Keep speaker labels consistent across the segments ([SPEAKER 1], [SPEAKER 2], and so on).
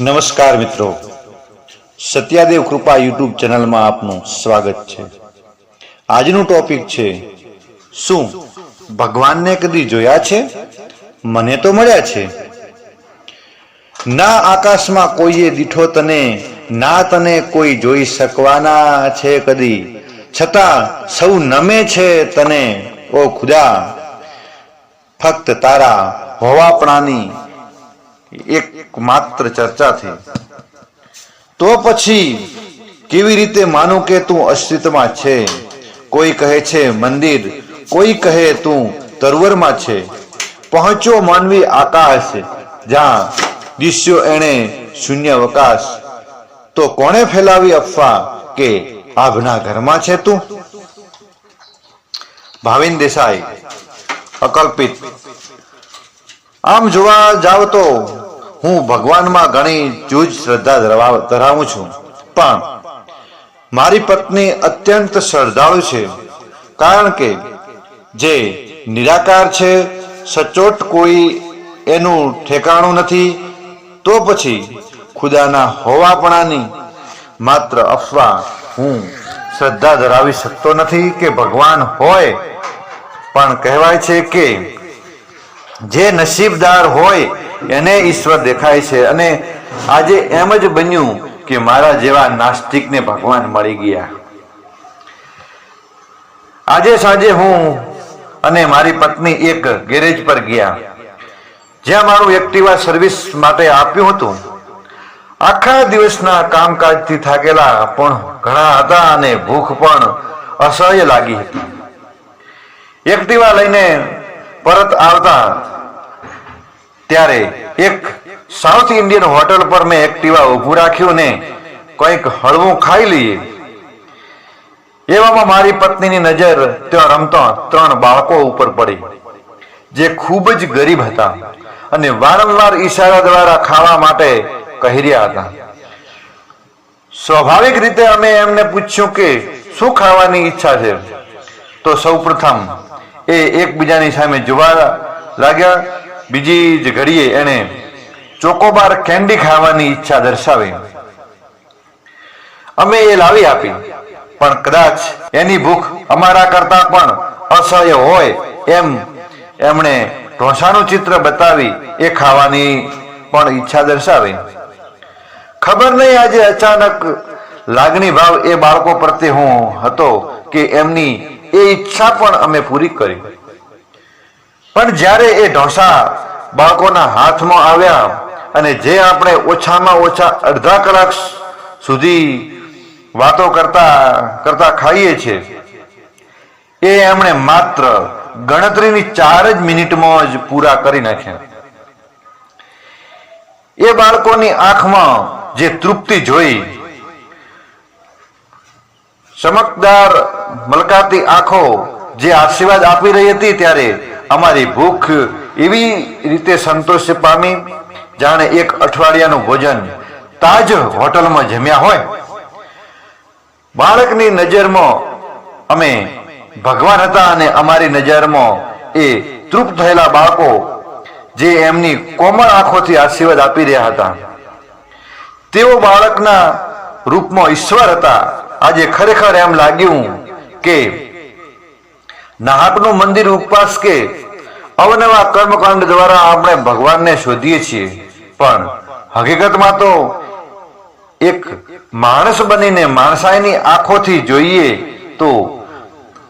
[SPEAKER 1] નમસ્કાર મિત્રો. સત્યાદેવ કૃપા યુટ્યુબ ચેનલમાં આપનું સ્વાગત છે. આજનું ટોપિક છે, શું ભગવાનને કદી જોયા છે? મને તો મળ્યા છે. ના આકાશમાં કોઈએ દીઠો તને, ના તને કોઈ જોઈ શકવાના છે કદી. છતાં સૌ નમે છે તને, ઓ ખુદા. ફક્ત તારા હોવાપણાની એક ચર્ચાથી તો પછી કેવી રીતે માનું કે તું અસ્તિત્વમાં છે? કોઈ કહે છે, મંદિર. કોઈ કહે, તું તરવરમાં છે. પહોંચ્યો માનવી આકાશ, જ્યાં દિશ્યો એણે શૂન્ય અવકાશ તો કોણે ફેલાવી અફવા કે આભના ઘરમાં છે તું? ભાવિન દેસાઈ, અકલ્પિત આમ જોવા જાવ તો હું ભગવાનમાં ઘણી જૂજ શ્રદ્ધા ધરાવ- છું. પણ મારી પત્ની અત્યંત શ્રદ્ધાળુ છે. કારણ કે જે નિરાકાર છે, સચોટ કોઈ એનું ઠેકાણું નથી, તો પછી ખુદાના હોવાપણાની માત્ર અફવા હું શ્રદ્ધા ધરાવી શકતો નથી કે ભગવાન હોય. પણ કહેવાય છે કે જે નસીબદાર હોય એને ઈશ્વર દેખાય છે. અને આજે એમ જ બન્યું કે મારા જેવા નાસ્તિકને ભગવાન મળી ગયા. આજે સાંજે હું અને મારી પત્ની એક ગેરેજ પર ગયા. જ્યાં મારું એક્ટિવા સર્વિસ માટે આપ્યું હતું. આખા દિવસના કામકાજથી થાકેલા પણ ઘણા હતા અને ભૂખ પણ અસહ્ય લાગી હતી. એક્ટિવા લઈને પરત આવતા ત્યારે એક સાઉથ ઇન્ડિયન હોટલ પર મેં એક્ટિવા ઊભું રાખ્યું ને કંઈક હળવું ખાઈ લઈએ. એવામાં મારી પત્નીની નજર ત્યાં રમતા ત્રણ બાળકો ઉપર પડી, જે ખૂબ જ ગરીબ હતા અને વારંવાર ઈશારા દ્વારા ખાવા માટે કહી રહ્યા હતા. સ્વાભાવિક રીતે અમે એમને પૂછ્યું કે શું ખાવાની ઈચ્છા છે? તો સૌપ્રથમ એ એકબીજાની સામે જોવા લાગ્યા. બીજી જ ઘડીએ એણે ચોકોબાર કેન્ડી ખાવાની ઈચ્છા દર્શાવી. અમે એ લાવી આપી, પણ કદાચ એની ભૂખ અમારા કરતા પણ અસહ્ય હોય એમ એમણે ઢોસાનું ચિત્ર બતાવી એ ખાવાની પણ ઈચ્છા દર્શાવી. ખબર નહીં આજે અચાનક લાગણી ભાવ એ બાળકો પ્રત્યે હું હતો કે એમની એ ઈચ્છા પણ અમે પૂરી કરી. પણ જ્યારે એ ઢોસા બાળકોના હાથમાં આવ્યા અને જે આપણે ઓછામાં ઓછા અડધા કલાક સુધી વાતો કરતા કરતા ખાઈએ છીએ, એ એમણે માત્ર ગણતરીની ચાર જ મિનિટમાં જ પૂરા કરી નાખ્યા. એ બાળકોની આંખમાં જે તૃપ્તિ જોઈ ચમકદાર મલકાતી આંખો જે આશીર્વાદ આપી રહી હતી ત્યારે અમારી ભૂખ એવી રીતે સંતોષ પામી, જાણે એક અઠવાડિયાનું ભોજન તાજ હોટલમાં જમ્યા હોય. બાળકની નજરમાં અમે ભગવાન હતા અને અમારી નજરમાં એ તૃપ્ત થયેલા બાળકો જે એમની કોમળ આંખોથી આશીર્વાદ આપી રહ્યા હતા. તેઓ બાળકના રૂપમાં ઈશ્વર હતા. આજે ખરેખર એમ લાગ્યું કે નાહકનું મંદિર ઉપવાસ કે અવનવા કર્મકાંડ દ્વારા આપણે ભગવાનને શોધીએ છીએ. પણ હકીકતમાં તો એક માણસ બનીને માણસાઈની આંખોથી જોઈએ તો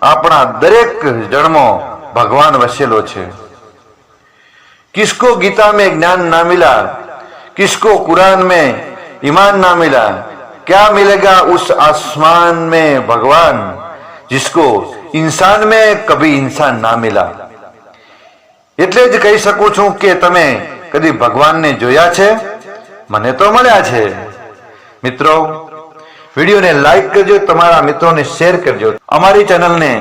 [SPEAKER 1] આપણા દરેક જન્મો ભગવાન વસેલો છે. કિસ્કો ગીતા મેં જ્ઞાન ના મિલા, કિસકો કુરાન મેં ઈમાન ના મિલા क्या मिलेगा उस आसमान में भगवान जिसको इंसान में कभी इंसान ना मिला એટલે જ કહી શકું છું કે તમે કદી ભગવાનને જોયા છે મને તો મળ્યા છે મિત્રો વિડીયોને લાઈક કરજો તમારા મિત્રોને શેર કરજો અમારી ચેનલને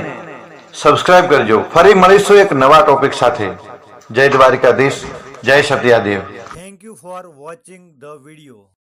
[SPEAKER 1] સબસ્ક્રાઇબ કરજો ફરી મળીશું એક નવા ટોપિક સાથે જય દ્વારિકાધીશ જય સત્યાદેવ
[SPEAKER 2] Thank you for watching the video.